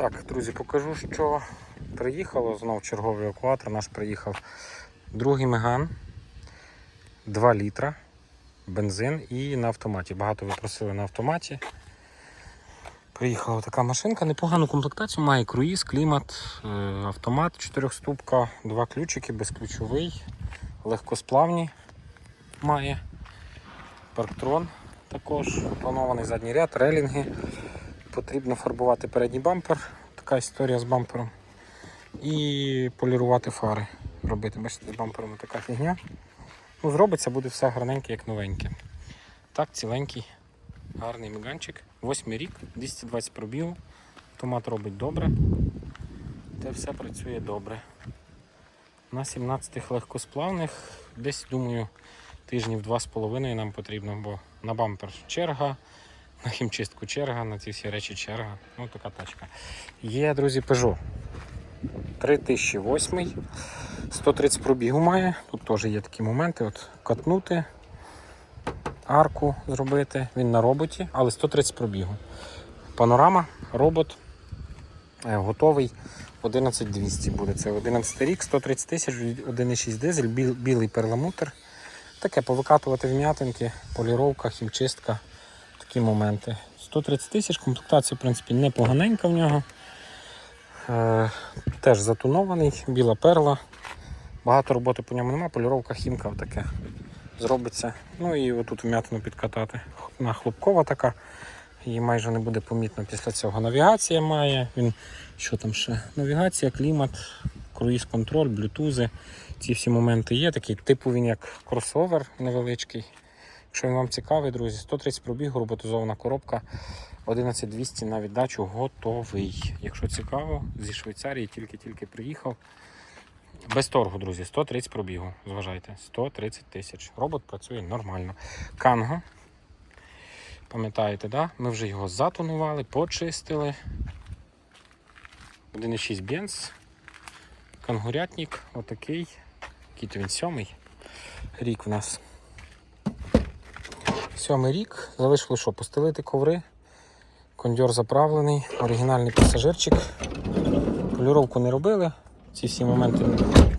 Так, друзі, покажу, що приїхало. Знов черговий евакуатор. Наш приїхав другий меган, 2 літра, бензин і на автоматі. Багато ви просили на автоматі. Приїхала така машинка, непогану комплектацію, має круїз, клімат, е, автомат, 4 ступка, два ключики, безключовий, легкосплавні має. Парктрон також, планований задній ряд, релінги. Потрібно фарбувати передній бампер, така історія з бампером. І полірувати фари. Робити, бачите, з бампером така фігня. Ну, зробиться, буде все гарненьке, як новеньке. Так, ціленький, гарний меганчик. Восьмий рік, 220 пробігу. Автомат робить добре. Те все працює добре. На 17-х легкосплавних, десь, думаю, тижнів два з половиною нам потрібно, бо на бампер черга, на хімчистку черга, на ці всі речі черга. Ну, така тачка. Є, друзі, Peugeot. 3008. 130 пробігу має. Тут теж є такі моменти. От катнути, арку зробити. Він на роботі, але 130 пробігу. Панорама, робот. е, Готовий 11200 буде. Це 11 рік, 130 тисяч, 1,6 дизель, біл- білий перламутр. Таке повикатувати вм'ятинки, поліровка, хімчистка, такі моменти. 130 тисяч, комплектація, в принципі, непоганенька в нього. Е, теж затонований, біла перла. Багато роботи по ньому немає, поліровка, хімка таке зробиться. Ну і отут вм'ятину підкатати. Вона хлопкова така, її майже не буде помітно після цього. Навігація має, він що там ще? Навігація, клімат, круїз контроль, блютузи. Ці всі моменти є. Такий типу він як кросовер невеличкий. Якщо він вам цікавий, друзі, 130 пробігу, роботизована коробка, 11200 на віддачу готовий. Якщо цікаво, зі Швейцарії тільки-тільки приїхав. Без торгу, друзі, 130 пробігу. Зважайте, 130 тисяч. Робот працює нормально. Канго. Пам'ятаєте, да? ми вже його затонували, почистили. 1,6 бенз. Кангурятник, отакий. То він сьомий рік в нас. Сьомий рік. Залишилось що? Постелити коври. Кондьор заправлений, оригінальний пасажирчик. Полюровку не робили. Ці всі моменти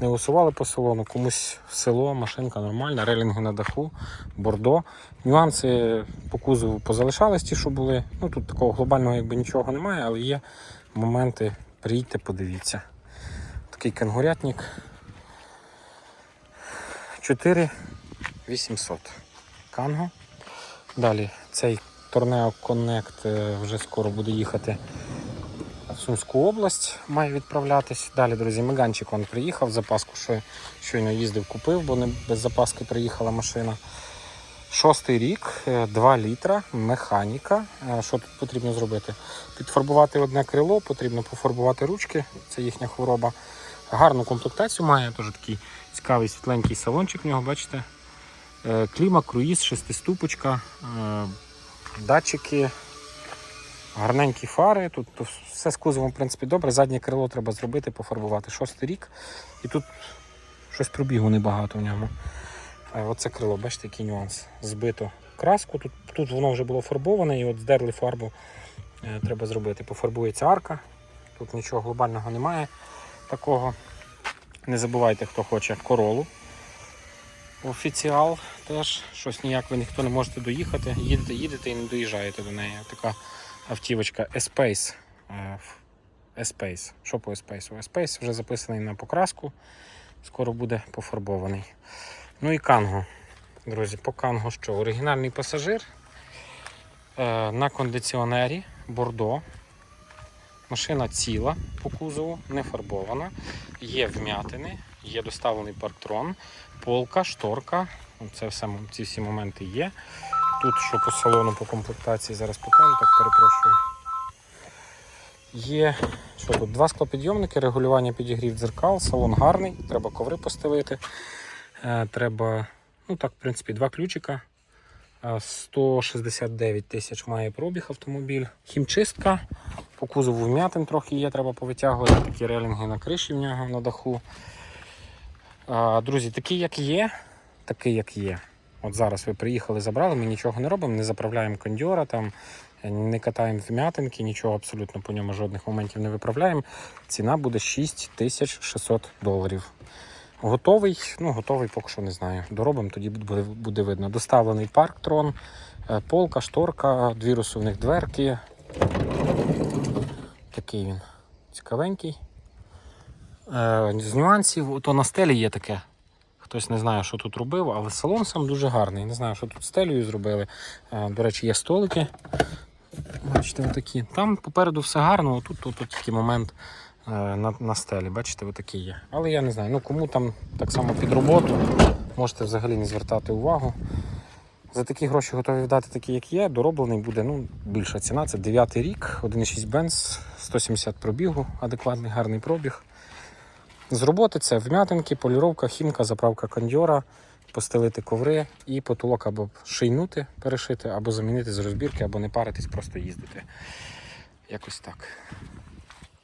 не усували по салону. Комусь село, машинка нормальна, релінги на даху, бордо. Нюанси по кузову позалишались ті, що були. Ну тут такого глобального якби нічого немає, але є моменти. Приїдьте, подивіться. Такий кенгурятник. 4800. Канго. Далі цей Торнео Connect е, вже скоро буде їхати в Сумську область, має відправлятись. Далі, друзі, Меганчик он приїхав, запаску що щойно їздив, купив, бо не без запаски приїхала машина. Шостий рік, 2 літра, механіка. Е, Що тут потрібно зробити? Підфарбувати одне крило, потрібно пофарбувати ручки, це їхня хвороба. Гарну комплектацію має, теж такий цікавий світленький салончик в нього, бачите. Е, Кліма, круїз, шестиступочка, е, датчики, гарненькі фари. Тут все з кузовом в принципі добре. Заднє крило треба зробити, пофарбувати. Шостий рік. І тут щось пробігу небагато в ньому. Е, Оце крило, бачите, який нюанс. Збито краску. Тут, тут воно вже було фарбоване і от здерли фарбу. Треба зробити. Пофарбується арка. Тут нічого глобального немає такого. Не забувайте, хто хоче королу. Офіціал теж щось ніяк ви ніхто не можете доїхати. Їдете, їдете і не доїжджаєте до неї. Така автівочка Espace. Е, Espace. Що по Espace? Espace вже записаний на покраску. Скоро буде пофарбований. Ну і Канго. Друзі, по Канго що? Оригінальний пасажир е, на кондиціонері Бордо. Машина ціла по кузову, не фарбована, є вм'ятини, є доставлений парктрон, полка, шторка. Це все, ці всі моменти є. Тут, що по салону, по комплектації, зараз покажу, так перепрошую. Є що тут? Два склопідйомники, регулювання підігрів дзеркал, салон гарний, треба коври постелити. Е, треба, ну так, в принципі, два ключика. Е, 169 тисяч має пробіг автомобіль. Хімчистка. По кузову вм'ятин трохи є, треба повитягувати такі релінги на криші в нього на даху. Друзі, такий як є, такий як є. От зараз ви приїхали, забрали, ми нічого не робимо, не заправляємо кондьора, там не катаємо вм'ятинки, нічого абсолютно по ньому жодних моментів не виправляємо. Ціна буде 6600 доларів. Готовий, ну готовий поки що не знаю. Доробимо, тоді буде, буде видно. Доставлений парктрон, е, полка, шторка, дві розсувних дверки. Такий він цікавенький. Е, з нюансів, то на стелі є таке. Хтось не знає, що тут робив, але салон сам дуже гарний. Не знаю, що тут стелею зробили. Е, До речі, є столики. Бачите, отакі. Там попереду все гарно, отут, тут, тут тільки момент е, на, на стелі. Бачите, отакі є. Але я не знаю, ну кому там так само під роботу, можете взагалі не звертати увагу. За такі гроші готові вдати такі, як є. Дороблений буде ну, більша ціна. Це 9 рік, 1,6 бенз, 170 пробігу, адекватний гарний пробіг. З роботи це вм'ятинки, поліровка, хімка, заправка кондьора, постелити коври і потолок або шийнути, перешити, або замінити з розбірки, або не паритись, просто їздити. Якось так.